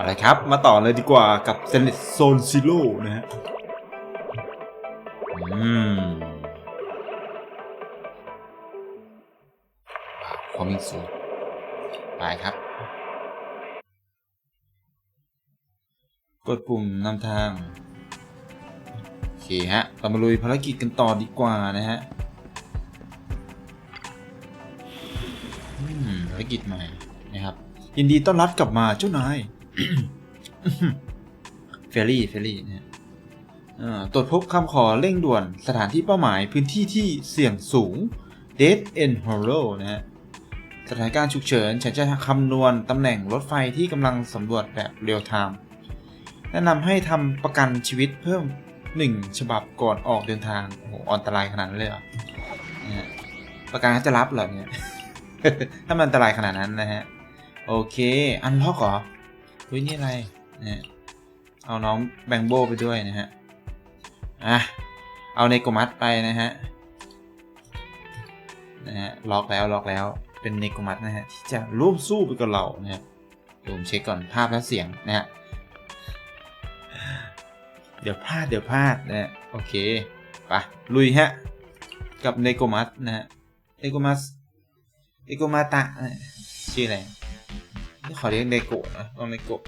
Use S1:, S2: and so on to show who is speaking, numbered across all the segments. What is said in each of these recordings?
S1: เอาละครับ มาต่อเลยดีกว่ากับ s e n e t Zone Zero นะฮะ อืมความมิ่งสูงไปครับ กดปุ่มนำทาง โอเคฮะ เรามาลุยภารกิจกันต่อดีกว่านะฮะอืมภารกิจใหม่นะครับยินดีต้อนรับกลับมาเจ้านาย เฟรรี่เฟรรี่นะฮะเอ่อตรวจพบคำขอเร่งด่วนสถานที่เป้าหมายพื้นที่ที่เสี่ยงสูง Dead End Hollow นะฮะสถานการณ์ฉุกเฉินฉันจะคำนวณตำแหน่งรถไฟที่กำลังสำรวจแบบเรียลไทม์แนะนำให้ทำประกันชีวิตเพิ่มหนึ่งฉบับก่อนออกเดินทางโอ้โหอันตรายขนาดนั้นเลยเหรอประกันจะรับเหรอเนี่ย ถ้ามันอันตรายขนาดนั้นนะฮะ โอเค อันล็อกเหรอ เฮ้ยนี่อะไรนะเอาน้องแบงโบไปด้วยนะฮะ อะ เอาในโกมัสไปนะฮะ นะฮะ ล็อกแล้วล็อกแล้ว เป็นเนโกมัสนะฮะที่จะร่วมสู้ไปกับเรานะฮะเดี๋ยวผมเช็คก่อนภาพและเสียงนะฮะ เดี๋ยวพลาดเดี๋ยวพลาดนะฮะ โอเคไปลุยฮะ กับเนโกมัสนะฮะ เนโกมัสเนโกมาตะนะชื่ออะไร ขอเรียกเนโกะนะว่าเนโกะ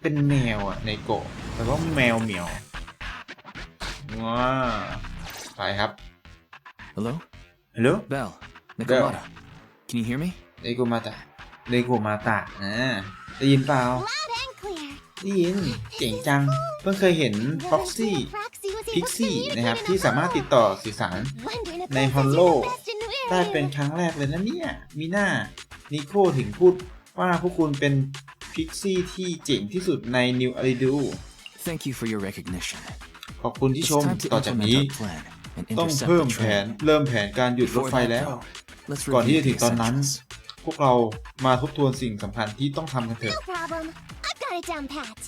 S1: เป็นแมวอะเนโกะแต่ว่าแมวเหมียวว้าไปครับ
S2: Hello?
S1: ฮัลโหล
S2: Bell. Nakamata. Can you hear me?
S1: เนโกมาตะเนโกมาตะอ่าได้ยินเปล่า
S3: Loud and clear.
S1: ได้ยินเจ๋งจัง เพิ่งเคยเห็น Proxy Pixie นะครับ ที่สามารถติดต่อสื่อสารใน Hollow ได้เป็นครั้งแรกเลยนะเนี่ย มีหน้านิโคถึงพูด ว่าพวกคุณเป็นพิกซี่ที่เจ๋งที่สุดใน New a r i d u
S2: Thank you for your recognition.
S1: ขอบคุณที่
S2: It's
S1: ชม
S2: time to
S1: ต่อจาก
S2: implement
S1: นี้
S2: our plan and
S1: ต้อง
S2: intercept
S1: เพิ่ม
S2: the
S1: แผน
S2: train.
S1: เริ่มแผนการหยุดรถ
S2: Before
S1: ไฟ
S2: that,
S1: แล้ว
S2: though, let's
S1: ก่อนที่
S2: review
S1: จะถึ
S2: the
S1: งตอนนั้น
S2: essentials.
S1: พวกเรามาทบทวนสิ่งสำคัญที่ต้องทำกันเถอะ
S3: No problem. I've got it down pat.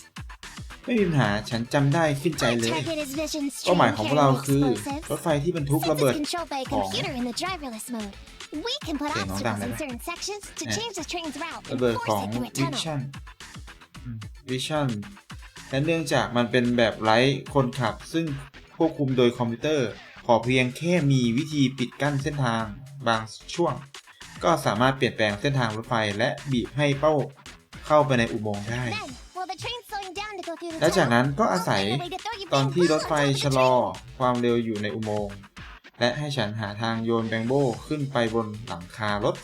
S1: ไม่มีปัญหาฉันจำได้ขึ้นใจ
S3: My
S1: เลย
S3: target is Vision's
S1: เป้าหมาย
S3: train
S1: ของพวกเรา
S3: carrying
S1: คือ รถ
S3: explosives.
S1: ไฟที่บรรทุก
S3: Since
S1: ระเบิด
S3: it's controlled by a
S1: ของ
S3: computer in the driverless mode, we can put
S1: เสียงน้องดัง
S3: obstacles
S1: ได้ไห
S3: in
S1: ม
S3: certain sections to
S1: Yeah.
S3: change the train's route
S1: ระ
S3: and
S1: เบิดข
S3: force
S1: อง
S3: it through a
S1: วิ
S3: tunnel.
S1: ชั่นวิชั่นและเนื่องจากมันเป็นแบบไร้คนขับ ซึ่งควบคุมโดยคอมพิวเตอร์ ขอเพียงแค่มีวิธีปิดกั้นเส้นทางบางช่วง ก็สามารถเปลี่ยนแปลงเส้นทางรถไฟและบีบให้เป้าเข้าไปในอุโมงค์ได้
S3: Then, while the train's slowing down to go through the
S1: และจาก
S3: tunnel,
S1: นั้นก็อาศัย
S3: I'll find a way to throw you
S1: ตอน
S3: bang
S1: ที่รถ
S3: balls
S1: ไฟ
S3: on top of the
S1: ชะลอ
S3: train.
S1: ความเร็วอยู่ในอุโมงค์ และให้ฉันหาทางโยนแบงโบขึ้นไปบนหลังคารถ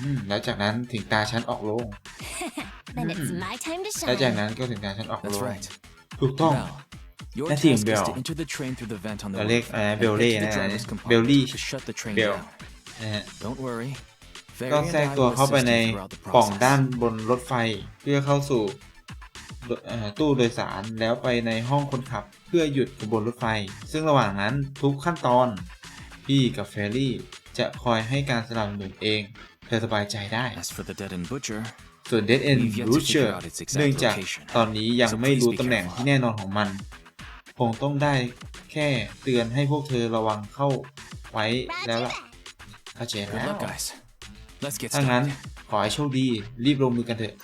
S1: อืมแล้วจากนั้นถึงตาฉันออกโรง
S3: Then it's
S1: Mm.
S3: my time to
S1: และจาก
S3: shine.
S1: นั้นก็ถึงตาฉันออกโร
S2: That's
S1: ง
S2: right.
S1: ถูกต้อง
S2: Bell. Your
S1: That's
S2: task
S1: him,
S2: is
S1: Bell.
S2: to enter the train through the vent on the
S1: เราเรียก
S2: roof
S1: อะไร
S2: and
S1: เบล
S2: head
S1: เล่
S2: to the
S1: นะ
S2: driver's
S1: เบล
S2: compartment
S1: ลี่
S2: to shut the train
S1: เบล
S2: down.
S1: นะฮะ
S2: Don't worry.
S1: ก็
S2: Fairy
S1: แทรก
S2: and I
S1: ตัว
S2: will
S1: เข้าไป
S2: assist
S1: ใน
S2: you throughout the
S1: ปล่องด้าน
S2: process.
S1: บนรถไฟ เพื่อเข้าสู่เอ่อตู้โดยสารแล้วไปในห้องคนขับเพื่อหยุดขบวนรถไฟ ซึ่งระหว่างนั้นทุกขั้นตอน พี่กับเฟรรี่จะคอยให้การสนับสนุนเอง เธอสบายใจได้
S2: As for the dead end butcher,
S1: ส่วน Dead End
S2: We've yet to
S1: Butcher
S2: figure out its exact
S1: เนื่องจาก
S2: location.
S1: ตอนนี้ยัง
S2: So
S1: ไม่รู้
S2: please be
S1: ตำแหน่ง
S2: careful.
S1: ที่แน่นอนของมัน คงต้องได้แค่เตือนให้พวกเธอระวังเข้าไว้แล้ว
S3: Roger
S1: ล่ะ
S3: that.
S1: เข้าใจ
S2: good
S1: แล้ว
S2: luck, guys. Let's get
S1: ถ้างั้น
S2: started.
S1: ขอให้โชคดีรีบลงมือกันเถอะ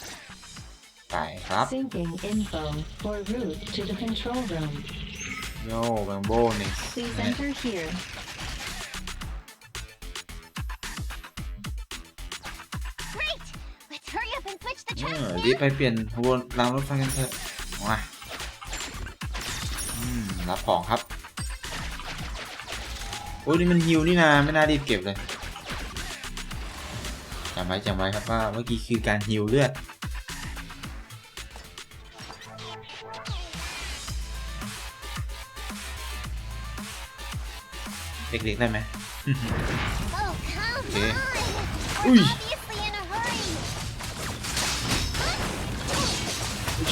S1: ไปครับ
S4: Syncing info for route to the control room.
S1: โย่แบงโบนี่
S4: Please enter here.
S3: Great! Let's hurry up and switch the
S1: เอ
S3: tracks
S1: อ
S3: now.
S1: รีบไปเปลี่ยนขบวนรางรถไฟกันเถอะมาอืมรับของครับ โอ้ยนี่มันฮิวนี่นาไม่น่ารีบเก็บเลยจำไว้จำไว้ครับว่าเมื่อกี้คือการฮิวเลือด เด็กๆได้ไหม
S3: Oh, come
S1: Okay.
S3: on!
S1: Ui.
S3: We're obviously in a hurry.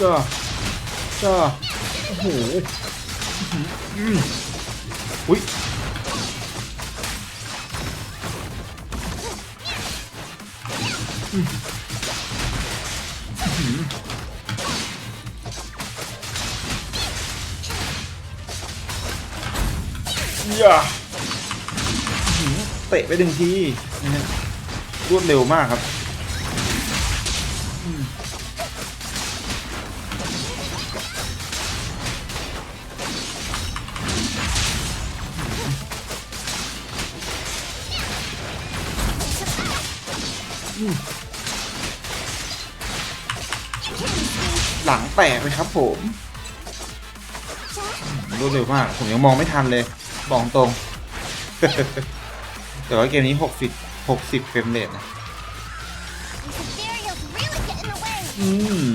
S1: จ้าจ้าโอ้โหอืมอุ้ยอืมอื้อหืออย่าอื้อหือ เตะไปหนึ่งทีนะฮะรวดเร็วมากครับหลังแตกเลยครับผมรวดเร็วมาก ผมยังมองไม่ทันเลย บอกตรง แต่ว่าเกมนี้60 60เฟรมเรทนะ อืม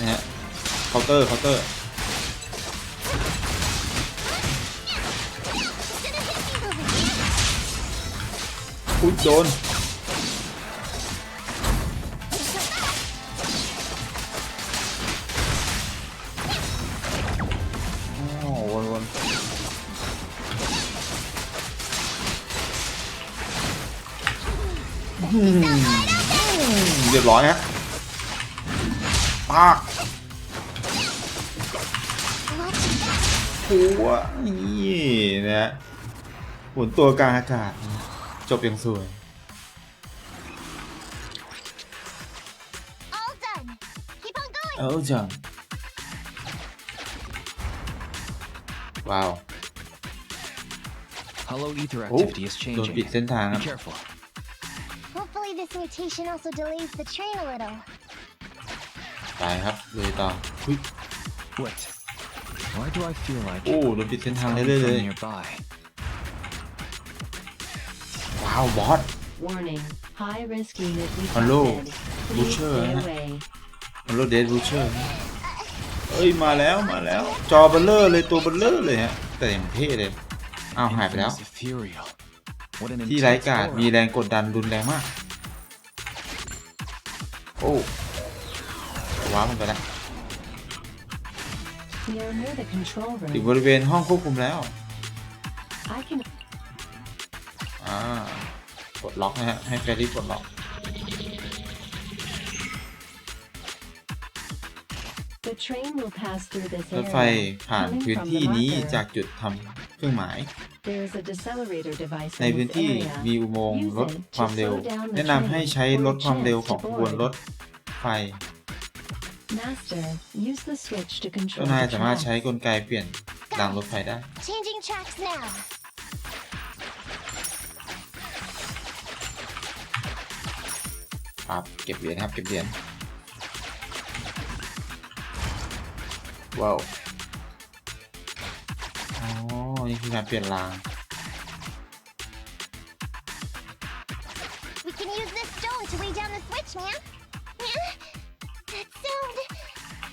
S1: นะฮะเคาน์เตอร์เคาน์เตอร์อุ๊ยโดน เรียบร้อยฮะปากหัวนี่นะฮะหมุนตัวกลางอากาศนะจบอย่างสวย
S3: All done. Keep on going.
S1: เออจังว้าว
S2: Hollow ether
S1: โอ้
S2: activity is
S1: โดน
S2: changing.
S1: ปิดเส้นทางค
S2: Be
S1: รับ
S2: careful.
S3: Hopefully this mutation also delays the train a little.
S1: ไปครับเลยต่ออุ๊ย
S2: Wait. Why do I feel like
S1: โอ้โดนปิดเส้นทาง
S2: coming
S1: เรื่อยๆเลย
S2: from nearby?
S1: ว้าวบอส
S4: Warning. High risk unit
S1: Hello.
S4: detected. Please
S1: Butcher,
S4: stay
S1: eh?
S4: away.
S1: มันโรเดสบูเชอร์เอ้ยมาแล้วมาแล้ว จอเบลเลอร์เลยตัวเบลเลอร์เลยฮะ แต่อย่างเท่เลยอ้าวหายไปแล้ว
S2: Infamous ethereal. What an
S1: ที่ไร้
S2: intense
S1: กาด
S2: aura.
S1: มีแรงกดดันรุนแรงมาก โอ้ว้าวมันไปแล้ว
S4: We are near the control
S1: ถึง
S4: room.
S1: บริเวณห้องควบคุมแล้ว
S4: I can
S1: อ่ากดล็อกนะฮะ ให้แฟรรี่กดล็อก
S4: The train will pass through this
S1: รถไฟ
S4: area.
S1: ผ่าน
S4: Coming
S1: พื้น
S4: from
S1: ที่
S4: the
S1: นี้
S4: marker,
S1: จากจุดทำเครื่องหมาย
S4: There is a decelerator device
S1: ใน
S4: in
S1: พื้น
S4: this
S1: ที่
S4: area.
S1: มีอุโมงค์ลดความเร็ว แนะนำให้ใช้ลดความเร็วของขบวนรถไฟ
S4: Master, use the switch to
S1: เจ้า
S4: control
S1: นาย
S4: the
S1: สามารถ
S4: track.
S1: ใช้กลไกเปลี่ยนรางรถไฟได้
S3: Changing tracks now.
S1: ครับเก็บเหรียญครับ เก็บเหรียญว้าวอ๋อ นี่คือการเปลี่ยนราง
S3: We can use this stone to lay down the switch, man. Yeah? That sound.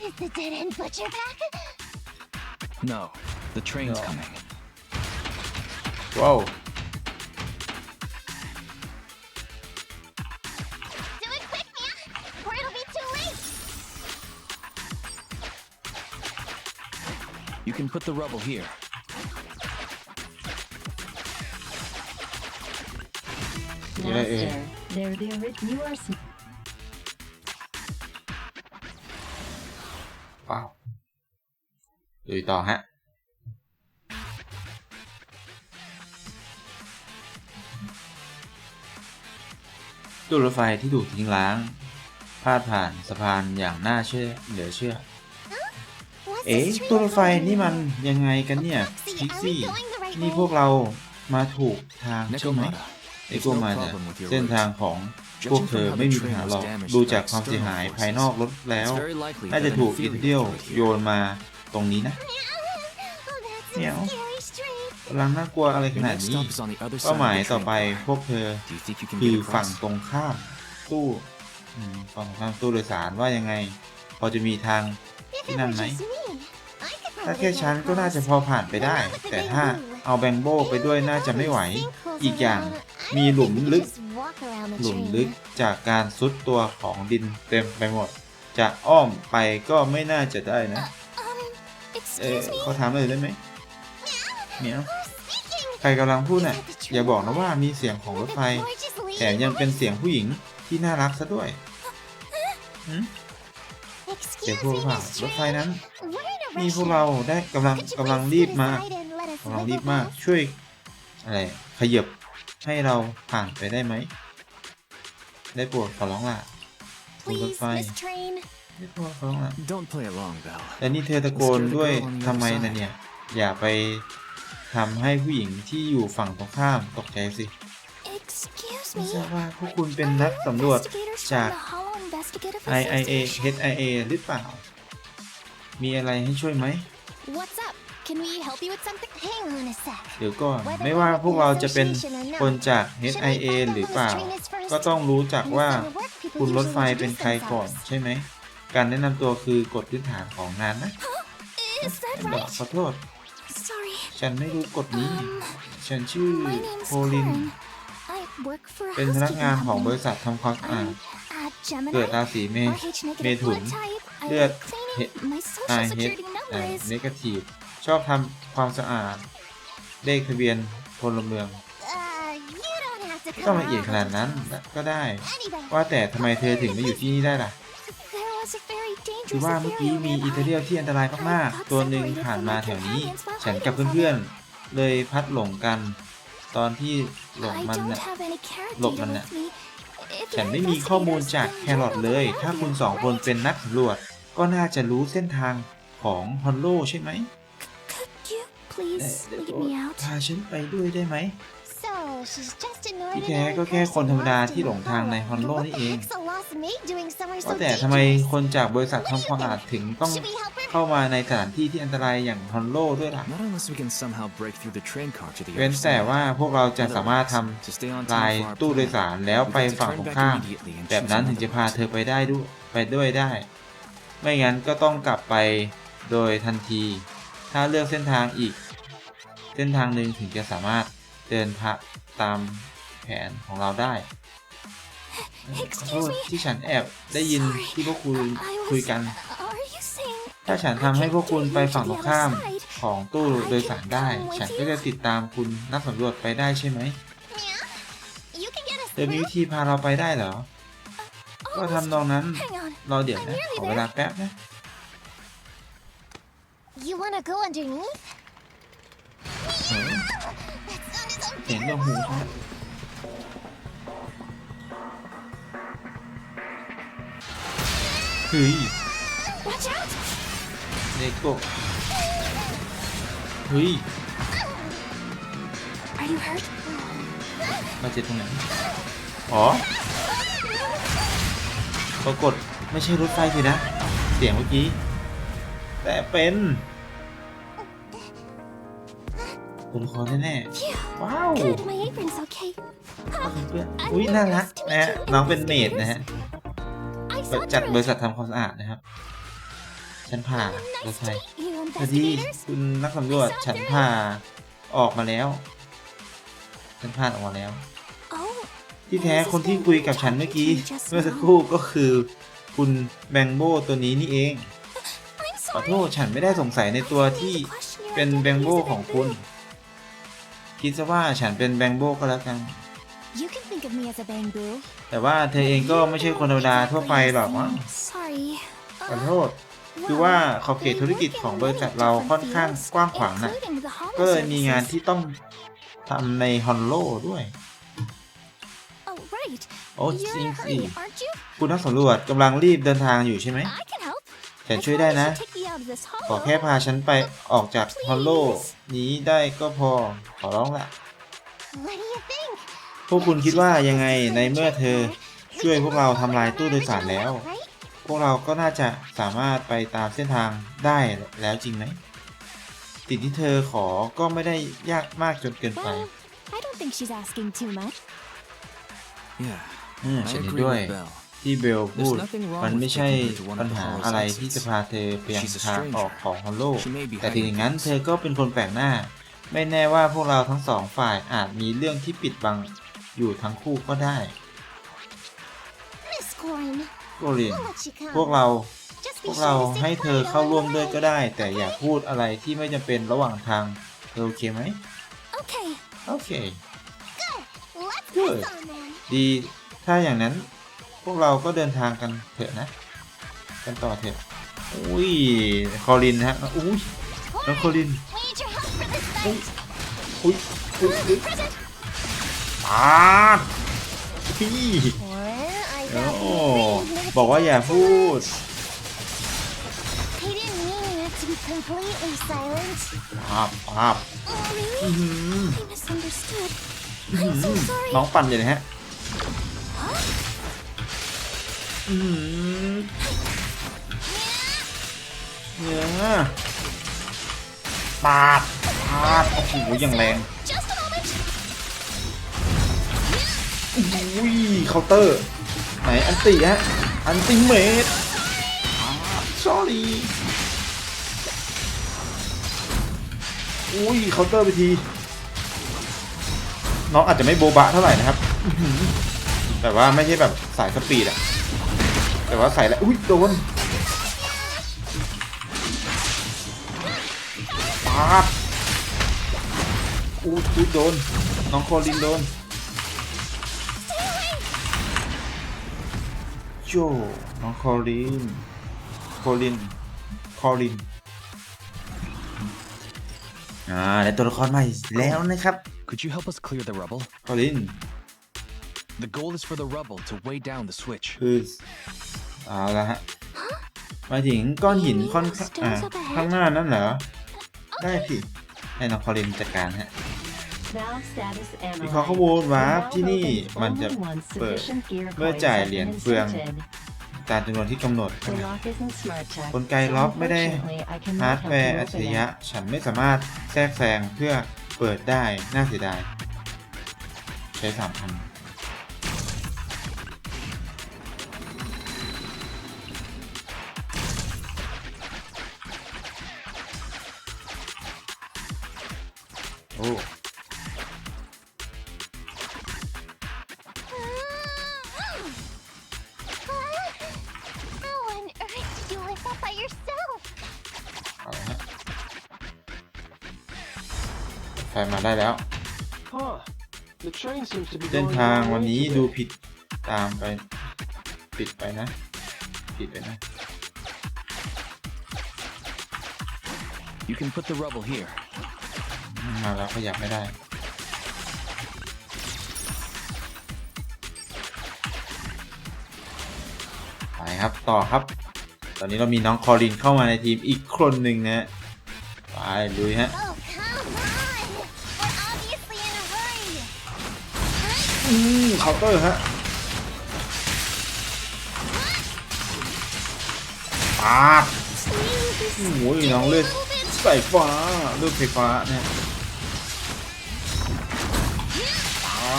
S3: Is the dead end butcher back?
S2: No, the train's
S1: No.
S2: coming.
S1: ว้าว
S3: Do it quick, man, or it'll be too late.
S2: You can put the rubble here.
S1: Yeah, yeah.
S4: Master, they're the ori- you are sm-
S1: ว้าวดูต่อฮะ ตู้รถไฟที่ถูกทิ้งร้าง พาดผ่านสะพานอย่างน่าเชื่อเหลือเชื่อ
S3: What's
S1: เอ๊ะ
S3: this train
S1: ตู้รถไฟ
S3: going
S1: นี่มัน
S3: on?
S1: ยังไงกันเนี่ย
S3: Roxy,
S1: พิก
S3: are
S1: ซี่
S3: we going the right
S1: นี่
S3: way?
S1: พวกเรามาถูกทางใช่ไหม
S2: Nekomata.
S1: ไอ้
S2: There's
S1: พวก
S2: no
S1: มาเนี่ย
S2: problem with your
S1: เส้น
S2: route.
S1: ทางของพวกเธอไม่มีปัญหาหรอก ดูจากความเสียหายภายนอกรถแล้ว
S2: It's very likely
S1: น่า
S2: that
S1: จะ
S2: an
S1: ถูกอิน
S2: ethereal
S1: เดียล
S2: threat
S1: โย
S2: here.
S1: นมาตรงนี้นะ
S3: Oh, that's
S1: Meow.
S3: some scary street.
S1: กำลังน่ากลัวอะไรข
S2: Your
S1: นาด
S2: next
S1: นี้
S2: stop is on the other
S1: เป้า
S2: side
S1: หมาย
S2: of the
S1: ต่อ
S2: train
S1: ไป
S2: car.
S1: พวกเธอ
S2: Do you think you can
S1: คือ
S2: get
S1: ฝั่ง
S2: across?
S1: ตรงข้ามตู้อืมฝั่งตรงข้ามตู้โดยสารว่ายังไง พอจะมีทาง
S3: If
S1: Cái
S3: it
S1: nào
S3: were
S1: nấy? ถ้าแค่
S3: get
S1: ฉันก็น่าจะพอผ่านไปได้ แต่ถ้าเอาแบงโบไปด้วยน่าจะไม่ไหว อีกอย่างมีหลุมลึก หลุมลึกจากการซุดตัวของดินเต็มไปหมด จะอ้อมไปก็ไม่น่าจะได้นะ เออเขาถามเลยได้ไหมเมียวใครกำลังพูดน่ะ อย่าบอกนะว่ามีเสียงของรถไฟ แถมยังเป็นเสียงผู้หญิงที่น่ารักซะด้วยหื เสียงพวกว่ารถไฟนั้นนี่พวกเราได้กำลังกำลังรีบมากำลังรีบมากช่วยอะไรขยับให้เราผ่านไปได้ไหม ได้โปรดขอร้องล่ะคุณรถ
S3: Please,
S1: ไฟ
S3: Miss Train.
S1: ได้โปรดขอร้องล่ะ
S2: Don't play along, Belle.
S1: และนี่เธอตะโกนด้วยทำไมนะเนี่ย อย่าไปทำให้ผู้หญิงที่อยู่ฝั่งตรงข้ามตกใจสิ
S3: Excuse
S1: ไม่
S3: me.
S1: ทราบว่าพวกคุณเป็นนักสำรวจ
S3: Investigators
S1: จาก
S3: from the Hollow Investigative
S1: IIA
S3: Association.
S1: HIA หรือเปล่า มีอะไรให้ช่วยไหม
S3: What's up? Can we help you with something? Hang on a sec.
S1: เดี๋ยวก่อน ไม่ว่าพวกเราจะเป็นคนจาก HIA หรือเปล่า ก็ต้องรู้จักว่าคุณรถไฟเป็นใครก่อนใช่ไหม การแนะนำตัวคือกฎพื้นฐานของงานนะ
S3: Is that
S1: เดี๋ยว
S3: right?
S1: ขอโทษ
S3: Sorry.
S1: ฉันไม่รู้กฎนี้ ฉันชื่อ
S3: My name's
S1: โคลิน เป็นพนักงาน
S3: housekeeping
S1: ของบ
S3: company.
S1: ริษัททำความสะอาด
S3: I'm a Gemini.
S1: เกิดราศีเม
S3: RH
S1: เม
S3: negative
S1: ถุน
S3: blood type. I
S1: เลือด
S3: like cleaning. My
S1: ไอ
S3: social
S1: เฮด
S3: security number is
S1: เนกาทีฟชอบทำความสะอาด เลขทะเบียนพลเมือง
S3: Uh, you don't have to
S1: ไม่
S3: come
S1: ต้องละเอียด
S3: out
S1: ขนาด
S3: with
S1: นั้น
S3: details.
S1: ก็ได้
S3: Anyway,
S1: ว่าแต่ทำไมเธอถึงไม่อยู่ที่นี่ได้ล่ะ
S3: there was a very
S1: คือ
S3: dangerous
S1: ว่าเมื่อกี้
S3: Ethereal
S1: มีอีเทเรียลที่อันตรายมากๆ ตัวหนึ่งผ่านมาแถวนี้ ฉันกับเพื่อนๆ เลยพัดหลงกัน ตอนที่หลง
S3: I
S1: มัน
S3: don't
S1: น่ะ
S3: have any carrot
S1: หลบ
S3: data
S1: มันน่ะ
S3: with me. If
S1: ฉัน
S3: you're
S1: ไม่มีข้อมูลจาก
S3: investigators,
S1: แค
S3: then
S1: รอท
S3: you'll
S1: เลย
S3: know
S1: ถ้า
S3: how
S1: คุณ
S3: to
S1: สองคน
S3: right?
S1: เป็นนักสำรวจ ก็น่าจะรู้เส้นทางของฮอนโลใช่ไหม
S3: Could you
S1: เอ่
S3: please
S1: อเดี๋ยว
S3: lead me out?
S1: พาฉันไปด้วยได้ไหม ที่แท้
S3: ordinary
S1: ก็แค่คนธรรมดา
S3: person
S1: ที่หลง
S3: lost
S1: ทาง
S3: in
S1: ใน
S3: the
S1: ฮอนโล
S3: What
S1: นี่
S3: the
S1: เอง
S3: heck's a lost maid doing somewhere
S1: ว่า
S3: so
S1: แต่ทำไม
S3: dangerous?
S1: คนจากบริษัททำความสะอาดถึงต้อง
S3: Should we help her?
S1: เข้ามาในสถานที่ที่อันตรายอย่างฮอนโลด้วยล่ะ
S2: Not unless we can somehow break through the train car to the
S1: เว้น
S2: other
S1: แต่
S2: side.
S1: ว่าพวกเราจะสามารถท
S2: To stay on ำ
S1: ลาย
S2: time for our
S1: ตู้โดย
S2: plan,
S1: สารแล้ว
S2: we've
S1: ไป
S2: got to
S1: ฝั่ง
S2: turn
S1: ตรง
S2: back
S1: ข้าม
S2: immediately and
S1: แบบ
S2: choose
S1: นั้นถึง
S2: another
S1: จะพา
S2: route.
S1: เธอไปได้ด้วยไปด้วยได้ ไม่งั้นก็ต้องกลับไปโดยทันที ถ้าเลือกเส้นทางอีก เส้นทางหนึ่งถึงจะสามารถ เดินพะตามแผนของเราได้ขอโท
S3: Excuse
S1: ษ
S3: me.
S1: ที่ฉันแอบได้ยิน
S3: Sorry.
S1: ที่พวกคุณ
S3: I
S1: คุย
S3: was.
S1: กัน
S3: Are you saying
S1: ถ้าฉัน
S3: I
S1: ทำให้
S3: can
S1: พวกคุณ
S3: take
S1: ไป
S3: you to
S1: ฝั่งต
S3: the
S1: รง
S3: other
S1: ข้าม
S3: side?
S1: ของตู้โดยสารได้ ฉันก็จะติดตามคุณนักสำรวจไปได้ใช่ไหม
S3: Yeah. You can get us
S1: เธอมี
S3: through.
S1: วิธีพาเราไปได้เหรอ ก็
S3: Almost.
S1: ทำนองนั้น
S3: Hang on.
S1: รอเดี๋ยวนะ ขอเวลาแป๊บนะ
S3: You wanna go underneath?
S1: สียงลงหูฉันเฮ้ย
S3: Watch out!
S1: เลโก้เฮ้ย
S3: Are you hurt?
S1: มาเจ็บตรงไหน อ๋อปรากฏไม่ใช่รถไฟสินะ เสียงเมื่อกี้ แต่เป็นตัวละครแน่
S3: Phew.
S1: ๆ ว้าว
S3: Good, my apron's okay.
S1: เพื่อนๆอุ้ยน่ารักนะฮะน้องเป็นเมดนะฮะ
S3: I saw
S1: จัดบ
S3: through
S1: ริ
S3: it.
S1: ษัททำความสะอาดนะครับ ฉันผ่ารถ
S3: Nice
S1: ไฟ
S3: to meet you,
S1: สวัสดี
S3: investigators.
S1: คุณนักสำรวจฉันผ่าออกมาแล้ว ฉันผ่านออกมาแล้ว
S3: Oh,
S1: ที่แท้คนที่คุยกับฉันเมื่อกี้เมื่อสักครู่ก็คือคุณแบงโบตัวนี้นี่เอง
S3: I'm
S1: ขอ
S3: sorry.
S1: โทษฉันไม่ได้สงสัยในตัวที่
S3: Question your
S1: เป็นแบงโบ
S3: identity as a
S1: ของคุณ
S3: bamboo.
S1: คิดซะว่าฉันเป็นแบงโบก็แล้วกัน
S3: You can think of me as a bamboo.
S1: แต่ว่าเธอเองก็ไม่ใช่คนธรรมดาทั่วไปหรอกมั้ง
S3: Sorry.
S1: ขอโทษ คือว่าขอบเขตธุรกิจของบริษัทเราค่อนข้างกว้างขวางนะก็เลยมีงานที่ต้องทำในฮอนโลด้วย
S3: Oh, right.
S1: โอ้
S3: You're
S1: จริง
S3: in a
S1: สิ
S3: hurry, aren't you?
S1: คุณนักสำรวจกำลังรีบเดินทางอยู่ใช่ไหม
S3: I can help.
S1: ฉัน
S3: As
S1: ช่วย
S3: long
S1: ได้
S3: as
S1: นะ
S3: you take me out of this
S1: ขอ
S3: hollow.
S1: แค่พาฉันไปออกจากฮอนโลนี้ได้ก็พอขอร้องละ
S3: What do you think?
S1: พวกคุณคิดว่ายังไงในเมื่อเธอช่วยพวกเราทำลายตู้โดยสารแล้ว
S3: Right?
S1: พวกเราก็น่าจะสามารถไปตามเส้นทางได้แล้วจริงไหมสิ่งที่เธอขอก็ไม่ได้ยากมากจนเกินไป
S3: Well, I don't think she's asking too much.
S2: Yeah,
S1: อืม
S2: I
S1: ฉันเห็น
S2: agree
S1: ด้วย
S2: with Belle.
S1: ที่เบลพูด
S2: There's nothing wrong
S1: มัน
S2: with
S1: ไม่ใช่
S2: taking her to one of
S1: ปัญ
S2: the
S1: หา
S2: Hollow's
S1: อะไร
S2: exits.
S1: ที่จะพาเธอไปยัง
S2: She's a
S1: ทาง
S2: stranger.
S1: ออกของฮอลโล
S2: She may be
S1: แต่ถึงอย่างนั้น
S2: hiding
S1: เธอก็เป็นคนแปลกหน้า ไม่แน่ว่าพวกเราทั้งสองฝ่ายอาจมีเรื่องที่ปิดบังอยู่ทั้งคู่ก็ได้
S3: Miss Corin,
S1: โกลิน
S3: we'll let you come.
S1: พวกเรา
S3: Just
S1: พ
S3: be
S1: วก
S3: sure
S1: เรา
S3: to stay
S1: ให้เธอ
S3: quiet
S1: เข้า
S3: along
S1: ร่วม
S3: the
S1: ด้วย
S3: way.
S1: ก็ได้ แต่อย่าพูดอะไรที่ไม่จำเป็นระหว่างทางเธอโอเคไหม
S3: Okay,
S1: โอเค
S3: let's
S1: Good.
S3: press on then.
S1: ดี ถ้าอย่างนั้น พวกเราก็เดินทางกันเถอะนะ กันต่อเถอะ อุ้ย คอรินฮะ อุ้ยน้องคอริน อุ้ย อุ้ย อุ้ยตาพี่โอ้บอกว่าอย่าพูดภาพภาพน้องปั่นอยู่นะฮะ เนี่ยปาดปาดโอ้โหอย่างแรงอุ้ยเคาน์เตอร์ ไหนอันติฮะ อันติเมตสอรี่อุ้ยเคาน์เตอร์ไปที น้องอาจจะไม่โบบะเท่าไหร่นะครับ แต่ว่าไม่ใช่แบบสายสปีดอะ แต่ว่าใส่แล้ว อุ้ยโดนปาดอุ้ยอุ๊ยโดน น้องโคลินโดนโจน้องโคลิน โคลิน โคลิน อ่าได้ตัวละครใหม่แล้วนะครับ
S2: Could you help us clear the rubble?
S1: โคลิน
S2: The goal is for the rubble to weigh down the switch.
S1: คือเอาละฮะหมายถึงก้อนหินค่อนข้างอ่าข้างหน้านั่นเหรอ ได้สิให้น้องโคลินจัดการฮะ
S4: Valve status
S1: วิเคราะห์ข้อ
S4: analyzed.
S1: มูลว่า
S4: Valve
S1: ที่นี่
S4: opens
S1: มันจะ
S4: only once
S1: เปิด
S4: sufficient gear
S1: เมื่อ
S4: coins
S1: จ่าย
S4: have
S1: เหรียญ
S4: been
S1: เฟือง
S4: inserted.
S1: ตามจำนวนที่กำหนด
S4: The lock isn't smart check.
S1: กลไกล็อกไม่ได้
S4: Unfortunately, I cannot
S1: ฮาร์ด
S4: help
S1: แวร์
S4: you
S1: อัจ
S4: open
S1: ฉริยะ
S4: it.
S1: ฉันไม่สามารถแทรกแซงเพื่อเปิดได้น่าเสียดาย ใช้สามพัน ะไฟมาได้แล้ว
S5: Huh. The train seems to be
S1: เส้น
S5: going
S1: ทาง
S5: the wrong
S1: วัน
S5: way
S1: นี้
S5: today.
S1: ดูผิดตามไป ผิดไปนะ ผิดไปนะ
S2: You can put the rubble here. า
S1: แล้วขยับไม่ได้ไปครับต่อครับ ตอนนี้เรามีน้องคอรินเข้ามาในทีมอีกคนหนึ่งนะฮะไปลุยฮะอืมเคาน์เตอร์ฮะปาดโอ้ยน้องเลือดสายฟ้าเลือดไฟฟ้าเนี่ย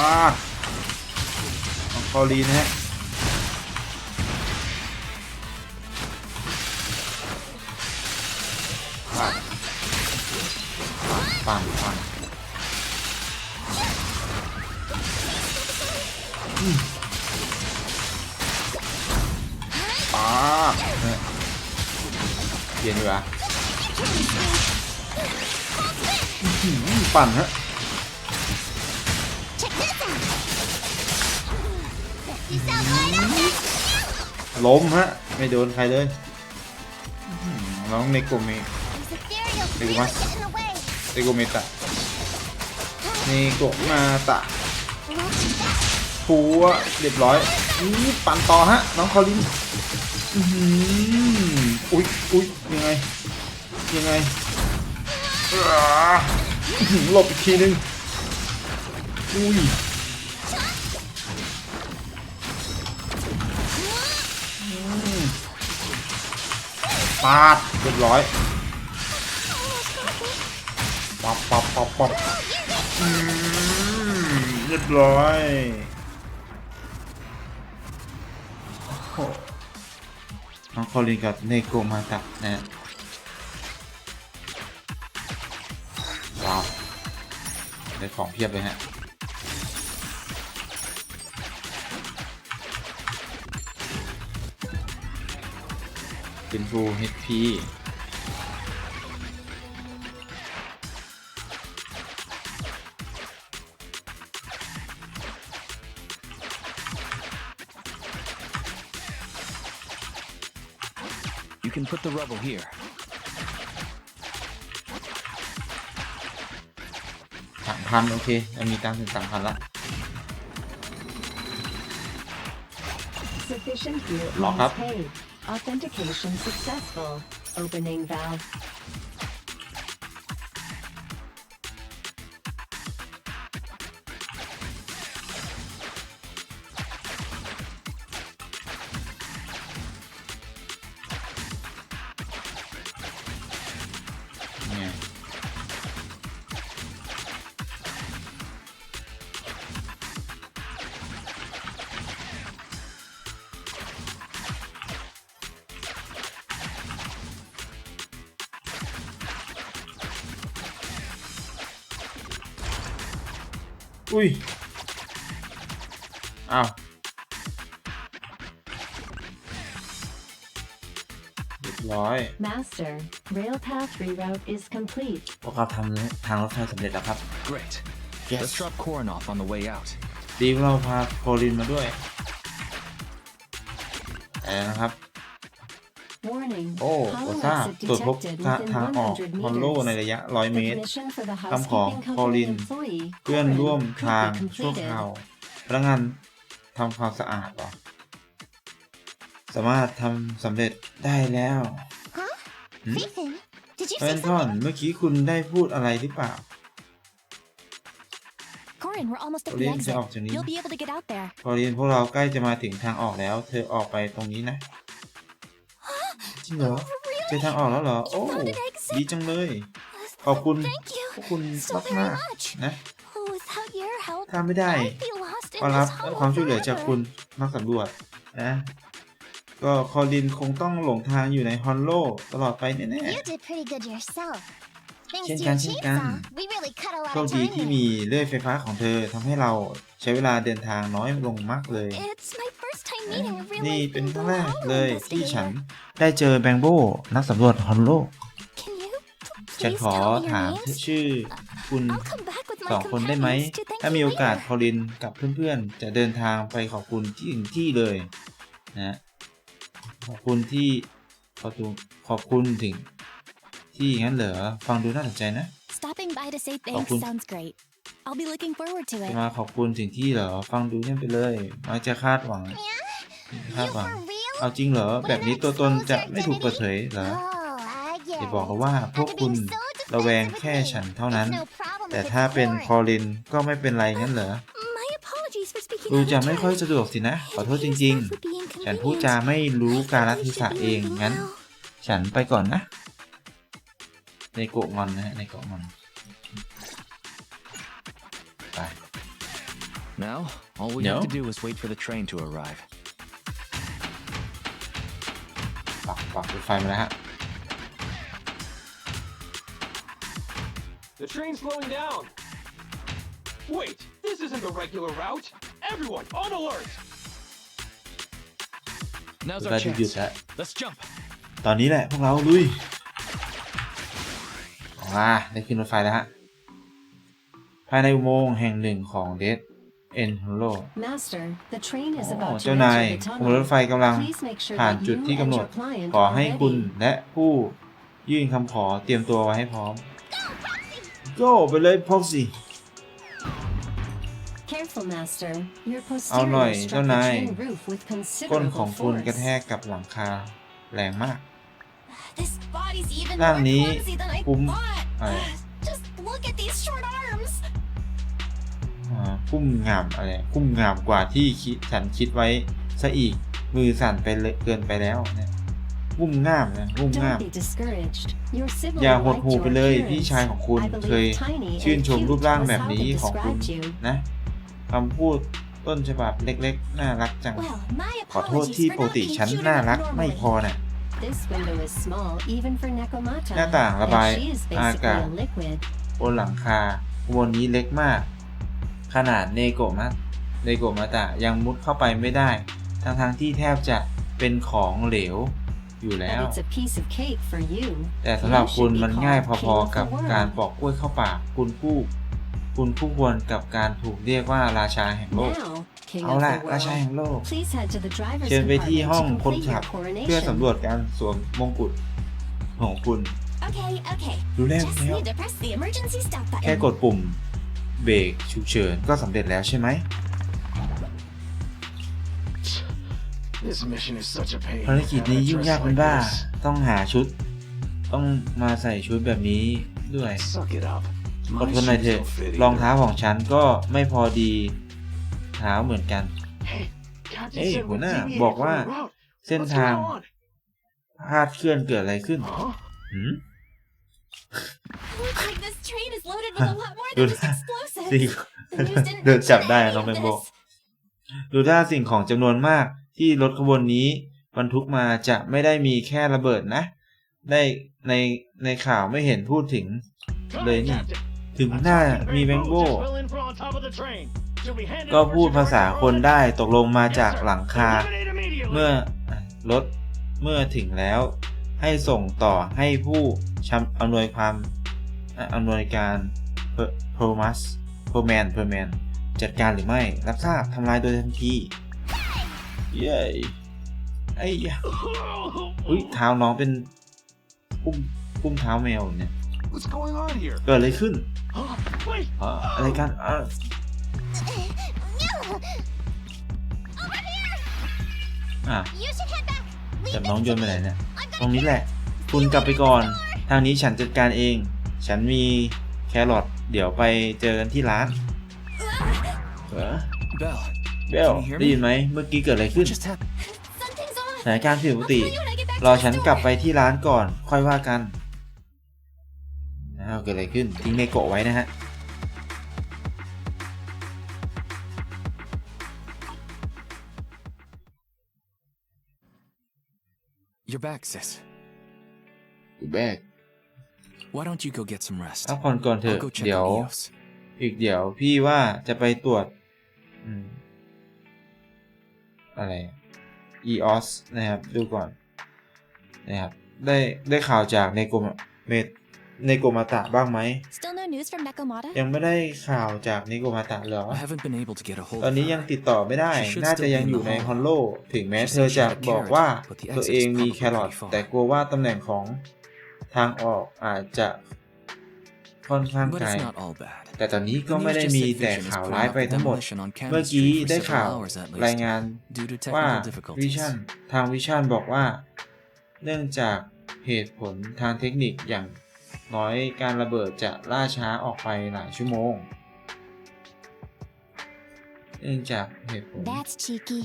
S1: ปาดน้องคอรีนะฮะปาดปังปังอืมปาเกียเปลี่ยนดีกว่าอื้อหือปั่นฮะ ล้มฮะ ไม่โดนใครเลย น้องเนโกเม
S3: These ethereals
S1: Big
S3: really
S1: one.
S3: get in the way.
S1: เนโกเมตะเนโกมาตะทัวเรียบร้อยนี่ปั่นต่อฮะ น้องคอลินอุ๊ยอุ๊ยยังไง ยังไงอ่าอื้อหือหลบอีกทีนึงอุ้ย ปาดเรียบร้อยปับปับปับปับเรียบร้อยน้องคอลินกับเนโกมาตะนะฮะว้าวได้ของเพียบเลยฮะ นฟู HP สามพันโอเคมันมีตังค์ถึงสามพันละ
S4: Sufficient fuel
S1: ล็
S4: อ
S1: กครับ is
S4: paid. Authentication successful. Opening valve.
S1: อุ้ย อ้าวเรียบร้อย
S4: Master, rail path reroute is complete.
S1: พวกเราทำทางรถไฟสำเร็จแล้วครับ
S2: Great.
S1: Yes.
S2: Let's drop Corin off on the way out.
S1: ดีพวกเราพาโคลินมาด้วย แต่นะครับ ซ่า
S4: Hollow
S1: ตรวจพบ
S4: detected
S1: ทา
S4: within
S1: ทางออก
S4: 100
S1: ฮอลโลใน
S4: meters.
S1: ระยะ 100 เมตร
S4: Ignition for the
S1: คำของ
S4: housekeeping
S1: โคลิน
S4: company employee.
S1: เพื่อน
S4: Corin
S1: ร่วม
S4: could
S1: ทาง
S4: be
S1: ชั่ว
S4: completed.
S1: คราวพนักงานทำความสะอาดเหรอ สามารถทำสำเร็จได้แล้ว
S3: Huh?
S1: Hmm?
S3: Ethan, did you
S1: แฟ
S3: say
S1: นทอน
S3: something?
S1: เมื่อกี้คุณได้พูดอะไรหรือเปล่า
S6: Corin, we're almost at the
S1: Corin,
S6: exit.
S1: จะออกจากนี้
S6: You'll be able to get out there.
S1: โคลินพวกเราใกล้จะมาถึงทางออกแล้ว เธอออกไปตรงนี้นะ จริงเหรอ เจอทางออกแล้วเหรอ โอ้
S6: found an exit.
S1: ดีจังเลย ขอบคุณ
S6: Thank you
S1: พวกคุณ
S6: so
S1: มาก
S6: very
S1: มาก
S6: much.
S1: ๆนะ
S6: Without your help,
S1: ถ้าไม่ได้
S6: I'd be lost in
S1: ก็รับ
S6: this hollow
S1: ความช่วยเหลือจาก
S6: forever.
S1: คุณนักสำรวจนะ ก็คอลินคงต้องหลงทางอยู่ในฮอนโลตลอดไปแน่
S3: You did pretty good yourself. Thanks to
S1: Chen
S3: your
S1: kan, chen kan.
S3: chainsaw, we really cut a
S1: ๆ
S3: lot
S1: โชค
S3: of
S1: ดี
S3: time
S1: ที่
S3: here.
S1: มีเลื่อยไฟฟ้าของเธอทำให้เรา ใช้เวลาเดินทางน้อยลงมากเลย
S6: It's my first time meeting a real
S1: นี่
S6: life
S1: เป็นครั้ง
S6: Blue
S1: แรก
S6: Hollow
S1: เลยที่ฉัน
S6: investigator.
S1: ได้เจอแบงโบนักสำรวจฮอนโล
S6: Can you
S1: ฉัน
S6: please
S1: ขอ
S6: tell me
S1: ถาม
S6: your names?
S1: ชื่อคุณ
S6: I'll come back with
S1: ส
S6: my
S1: องคนได้ไหม
S6: companions to thank
S1: ถ้ามี
S6: you
S1: โอกาส
S6: later.
S1: คอลินกับเพื่อนๆ จะเดินทางไปขอบคุณที่ถึงที่เลยนะขอบคุณที่ขอบคุณขอบคุณถึงที่งั้นเหรอ ฟังดูน่าสนใจนะ
S6: Stopping by to say
S1: I'll
S6: thanks
S1: put-
S6: sounds great. I'll be looking forward to
S1: จะ
S6: it.
S1: มาขอบคุณถึงที่เหรอ ฟังดูเยี่ยมไปเลยมักจะคาดหวังคาด
S3: You
S1: หวัง
S3: for real?
S1: เอาจริงเหรอ แบบนี้ตัวตนจะไม่ถูกเปิดเผยเหรอ
S3: Oh, I get
S1: อย่า
S3: it.
S1: บอกเราว่าพวก
S3: After
S1: คุณ
S3: being so
S1: ระแวง
S3: defensive with
S1: แค่
S3: me,
S1: ฉันเท่านั้น
S3: it's no problem
S1: แต่
S3: if it's
S1: ถ้าเป็น
S3: Corin.
S1: คอลินก็ไม่เป็นไรงั้นเหรอ
S6: My apologies for speaking
S1: ดู
S6: out
S1: จะ
S6: of
S1: ไม่ค่อย
S6: turn.
S1: สะดวกสินะ ขอโทษจ
S6: It
S1: ริง
S6: appears that would be
S1: ๆฉันพูดจา
S6: inconvenient.
S1: ไม่รู้กาล
S6: I
S1: เท
S6: should
S1: ศะ
S6: be
S1: เอง
S6: leaving
S1: งั้น
S6: now.
S1: ฉันไปก่อนนะ ในโกะงอนนะฮะในโกะงอน ไป
S2: Now, all we
S1: No?
S2: have to do is wait for the train to arrive.
S1: ปักปักรถไฟมาแล้วฮะ
S5: The train's slowing down. Wait, this isn't the regular route. Everyone, on alert!
S2: Now's
S1: รถ
S2: our
S1: ไฟจะหยุด
S2: chance.
S1: แล้ว
S2: Let's jump.
S1: ตอนนี้แหละพวกเราลุยมาได้ขึ้นรถไฟแล้วฮะ ภายในอุโมงค์แห่งหนึ่งของเด d เอ็นฮ l o
S4: Master, the train is
S1: โอ้
S4: about to
S1: เจ้านาย
S4: enter the
S1: ขบวนรถ
S4: tunnel.
S1: ไฟกำลัง
S4: Please make sure
S1: ผ่าน
S4: that
S1: จุด
S4: you
S1: ที่
S4: and
S1: กำหนด
S4: your client
S1: ขอ
S4: are
S1: ให้คุณ
S4: ready.
S1: และผู้ยื่นคำขอเตรียมตัวไว้ให้พร้อม go ไปเลยพ็อกซี่
S4: Careful, Master. Your
S1: เอาหน่อย
S4: posterior
S1: เจ้า
S4: struck the
S1: นาย
S4: train roof with
S1: ก้นของ
S4: considerable
S1: คุณกระ
S4: force.
S1: แทกกับหลังคาแรงมาก
S6: This body's even
S1: ร่าง
S6: more
S1: นี้
S6: clumsy than I
S1: คุ้ม คุ้มงามอะไรคุ้มงามกว่าที่คิดฉันคิดไว้ซะอีกมือสั่นไปเลยเกินไปแล้วเนี่ยคุ้มงามนะคุ้มงาม
S4: Don't be discouraged. Your sibling
S1: อย่าหด
S4: liked
S1: หู่
S4: your
S1: ไปเลย
S4: appearance.
S1: พี่ชายของคุณ
S4: I
S1: เคย
S4: believe tiny
S1: ชื่น
S4: and
S1: ชม
S4: cute
S1: รูปร่าง
S4: was
S1: แบบ
S4: how
S1: นี้
S4: they
S1: ของคุณ
S4: described you.
S1: นะคำพูดต้นฉบับเล็กๆ น่ารักจัง
S6: Well, my
S1: ขอโทษ
S6: apologies
S1: ที่
S6: for
S1: ปก
S6: not
S1: ติ
S6: being
S1: ฉัน
S6: cuter
S1: น่า
S6: than
S1: รักไม่
S6: normally.
S1: พอน่ะ
S4: This window is small even for Nekomata.
S1: หน้าต่างระบาย
S4: and she is
S1: อา
S4: basically
S1: กาศ
S4: a liquid.
S1: บนหลังคาบนนี้เล็กมาก ขนาดเนโกะมะเนโกะมาตะยังมุดเข้าไปไม่ได้ ทั้งๆที่แทบจะเป็นของเหลวอยู่แล้ว
S4: But it's a piece of cake for you.
S1: แต่สำหรับคุณ
S4: You should be
S1: มันง่ายพ
S4: called
S1: อ
S4: king of
S1: ๆกับ
S4: the world.
S1: การปอกกล้วยเข้าปากคุณคู่ คุณคู่ควรกับการถูกเรียกว่าราชาแห่งโลก
S4: Now, king
S1: เอา
S4: of
S1: ล่ะ
S4: the
S1: ราชา
S4: world.
S1: แห่งโลก
S4: Please head to the driver's
S1: เชิญไปที่
S4: compartment
S1: ห้อง
S4: to
S1: คน
S4: complete
S1: ขับ
S4: your
S1: เพื่อ
S4: coronation.
S1: สำรวจการสวมมงกุฎของคุณ
S6: Okay, okay.
S1: ดูแล
S6: Just
S1: แล้ว
S6: need to press the emergency stop
S1: แค่
S6: button.
S1: กดปุ่ม เบรกฉุกเฉินก็สำเร็จแล้วใช่ไหม
S5: This mission is such a pain.
S1: ภารกิจนี้
S5: Having to
S1: ยุ่ง
S5: dress
S1: ยากเป็น
S5: like
S1: บ้า
S5: this.
S1: ต้องหาชุด ต้องมาใส่ชุดแบบนี้ด้วย
S5: Suck it up.
S1: อด
S5: My
S1: ทนหน่อยเถ
S5: shoes
S1: อะ
S5: don't fit
S1: รองเท้า
S5: either.
S1: ของฉันก็ไม่พอดีเท้าเหมือนกัน
S5: Hey, Captain
S1: Hey,
S5: said we
S1: หัวหน้า
S5: deviated
S1: บอก
S5: from
S1: ว่า
S5: the route.
S1: เส้น
S5: What's
S1: ทาง
S5: going on?
S1: พลาดเคลื่อนเกิดอะไรขึ้น
S5: Huh?
S1: หืม
S6: Looks like this train is loaded with a lot more
S1: ดู
S6: than just
S1: ท่า
S6: explosives.
S1: สิ่ง
S6: The news didn't
S1: เดิน
S6: mention
S1: จับได้
S6: any
S1: น้อง
S6: of
S1: แบงโบ
S6: this.
S1: ดูท่าสิ่งของจำนวนมากที่รถขบวนนี้บรรทุกมาจะไม่ได้มีแค่ระเบิดนะ ได้ในในข่าวไม่เห็นพูดถึง เลยนี่ ถึงหน้ามีแบงโบก็พูดภาษาคนได้ตกลงมาจากหลังคา เมื่อรถเมื่อถึงแล้ว ให้ส่งต่อให้ผู้ชำอำนวยความ อะอำนวยการโพรมัสโพรแมนโพรแมนจัดการหรือไม่ รับทราบทำลายโดยทันที เย้ไอ้ยะอุ้ยเท้าน้องเป็นปุ้มปุ้มเท้าแมวเนี่ย
S5: What's going on here?
S1: เกิดอะไรขึ้น
S5: Huh? Wait.
S1: อะอะไรกันอะ
S3: Over here!
S1: อะ
S3: You should head back. Leave
S1: จับ
S3: this
S1: น้องโย
S3: to
S1: นไป
S3: me.
S1: ไหนเนี่ย
S3: I'm
S1: ตรง
S3: gonna
S1: นี้แหละ คุณกลับไปก่อน ทางนี้ฉันจัดการเอง ฉันมีแครอทเดี๋ยวไปเจอกันที่ร้านเออ
S2: Belle,
S1: เบล
S2: Can you hear me?
S1: ได้ยินไหมเมื่อกี้เกิดอะไรขึ้น
S2: what just happened?
S6: Something's on.
S1: สถานการณ์ผิดปกติ
S6: I'll tell you when I get back
S1: รอ
S6: to the
S1: ฉันกลับ
S6: store.
S1: ไปที่ร้านก่อนค่อยว่ากันอ้าวเกิดอะไรขึ้นทิ้งในโกะไว้นะฮะ
S2: You're back, sis.
S1: แบก
S2: Why don't you go get some rest?
S1: พักผ่อนก่อนเถ
S2: I'll
S1: อะ
S2: go check
S1: เดี๋ยว
S2: on Eos.
S1: อีกเดี๋ยวพี่ว่าจะไปตรวจอืมอะไร EOS นะครับ ดูก่อน นะครับ ได้ได้ข่าวจากในกรมเมดในกรมาตะบ้างไหม
S6: Still no news from Nekomata?
S1: ยังไม่ได้ข่าวจากนิโกมาตะเหรอ
S2: I haven't been able to get a hold
S1: ตอน
S2: of
S1: นี้
S2: her.
S1: ยังติดต่อไม่ได้
S2: She should
S1: น่าจะ
S2: still
S1: ยัง
S2: be in
S1: อยู่
S2: the
S1: ใน
S2: hall.
S1: ฮอนโล ถึงแม้
S2: She
S1: เธอ
S2: said she
S1: จะ
S2: had a
S1: บอก
S2: carrot,
S1: ว่า
S2: but the
S1: ตัว
S2: exit
S1: เอง
S2: is
S1: มี
S2: probably
S1: แครอท
S2: pretty far.
S1: แต่กลัวว่าตำแหน่งของ ทางออกอาจจะค่อนข้าง
S2: But
S1: ไกล
S2: it's not all bad.
S1: แต่ตอนนี้
S2: The
S1: ก็ไม่
S2: news
S1: ได้
S2: just
S1: มี
S2: said
S1: แต่
S2: Vision is
S1: ข่าว
S2: putting
S1: ร้าย
S2: off
S1: ไป
S2: the
S1: ทั้งหมด
S2: demolition on
S1: เมื่อ
S2: Cannon
S1: กี้
S2: Street for
S1: ได้
S2: several
S1: ข่าว
S2: hours at
S1: ราย
S2: least
S1: งาน
S2: due to
S1: ว่า
S2: technical
S1: วิ
S2: difficulties.
S1: ชั่นทางวิชั่นบอกว่า เนื่องจากเหตุผลทางเทคนิคอย่างน้อยการระเบิดจะล่าช้าออกไปหลายชั่วโมง เนื่องจากเหตุผล
S6: That's cheeky.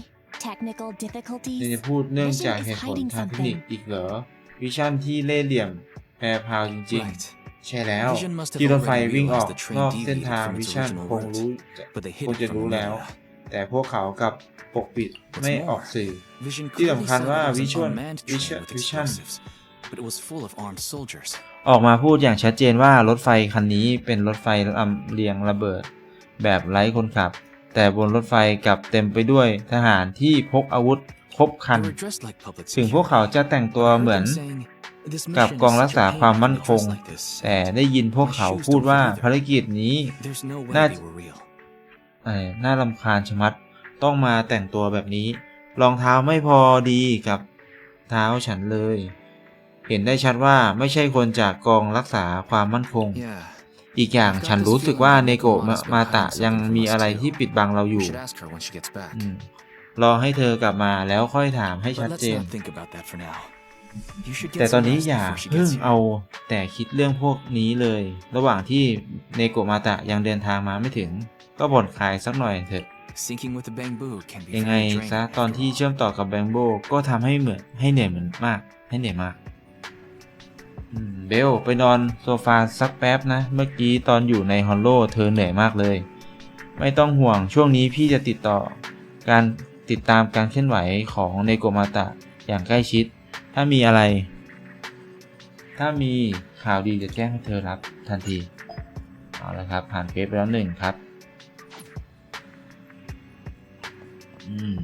S6: Technical
S1: ยังจะ
S6: difficulties.
S1: พูดเนื่องจากเหตุผลทางเทคนิคอีกเหรอวิชั่นที่เล่ห์เหลี่ยมแพ รพราวจริง
S2: Right.
S1: ๆใช่แล้ว
S2: Vision must have
S1: ที่รถไฟ
S2: already
S1: วิ่งออก
S2: realized the train
S1: นอกเส้น
S2: deviated
S1: ทาง
S2: from its
S1: วิชั่น
S2: original
S1: คง
S2: route,
S1: รู้
S2: but they
S1: ค
S2: hid
S1: ง
S2: it
S1: จะ
S2: from
S1: รู้
S2: the
S1: แล้ว
S2: media.
S1: แต่พวกเขากับปกปิด
S2: What's
S1: ไม่
S2: more,
S1: ออกสื่อ
S2: Vision
S1: ที่
S2: clearly
S1: สำคัญ
S2: said
S1: ว่า
S2: that it
S1: วิ
S2: was
S1: ชั่
S2: an
S1: น
S2: unmanned
S1: วิ
S2: train
S1: ชั่น
S2: with
S1: วิชั่น
S2: explosives, but it was full of armed soldiers.
S1: ออกมาพูดอย่างชัดเจนว่ารถไฟคันนี้เป็นรถไฟลำเลียงระเบิด แบบไร้คนขับ แต่บนรถไฟกลับเต็มไปด้วยทหารที่พกอาวุธครบครัน
S2: They were dressed like public
S1: ถึงพวกเขา
S2: security.
S1: จะแต่งตัว
S2: I heard
S1: เหมือน
S2: them saying, "This
S1: กับ
S2: mission
S1: กอง
S2: is
S1: รัก
S2: such
S1: ษา
S2: a pain
S1: ความ
S2: when
S1: มั่น
S2: they
S1: คง
S2: dress like this."
S1: แต่ได้ยินพวกเขาพูดว่าภารกิจนี้
S2: There's no way
S1: Not-
S2: they were real.
S1: เอ่อน่ารำคาญชะมัดต้องมาแต่งตัวแบบนี้ รองเท้าไม่พอดีกับเท้าฉันเลย เห็นได้ชัดว่าไม่ใช่คนจากกองรักษาความมั่นคง
S2: Yeah.
S1: อีกอย่างฉันรู้สึกว่าเนโกะมามาตะยังมีอะไรที่ปิดบังเราอ
S2: We
S1: ยู่
S2: should ask her when she gets back.
S1: อืมรอให้เธอกลับมาแล้วค่อยถามให้
S2: But
S1: ชัด
S2: let's
S1: เจน
S2: not think about that for now. You should
S1: แต่
S2: get
S1: ตอน
S2: some
S1: นี้
S2: rest
S1: อย่า
S2: before she
S1: เพิ่ง
S2: gets here.
S1: เอาแต่คิดเรื่องพวกนี้เลย ระหว่างที่เนโกะมาตะยังเดินทางมาไม่ถึง ก็บ่นคลายสักหน่อยเถอะ
S2: Syncing with the bamboo can be
S1: ยังไง
S2: very
S1: ซะ
S2: draining
S1: ตอน
S2: after
S1: ที่
S2: all.
S1: เชื่อมต่อกับแบงโบก็ทำให้เหมือนให้เหนื่อยเหมือนมาก ให้เหนื่อยมากอืมเบลไปนอนโซฟาสักแป๊บนะ เมื่อกี้ตอนอยู่ในฮอลโลเธอเหนื่อยมากเลย ไม่ต้องห่วงช่วงนี้พี่จะติดต่อ การติดตามการเคลื่อนไหวของเนโกมาตะอย่างใกล้ชิด ถ้ามีอะไร ถ้ามีข่าวดีจะแจ้งให้เธอรับทันที เอาละครับ ผ่านเฟซไปแล้วหนึ่งครับ อืม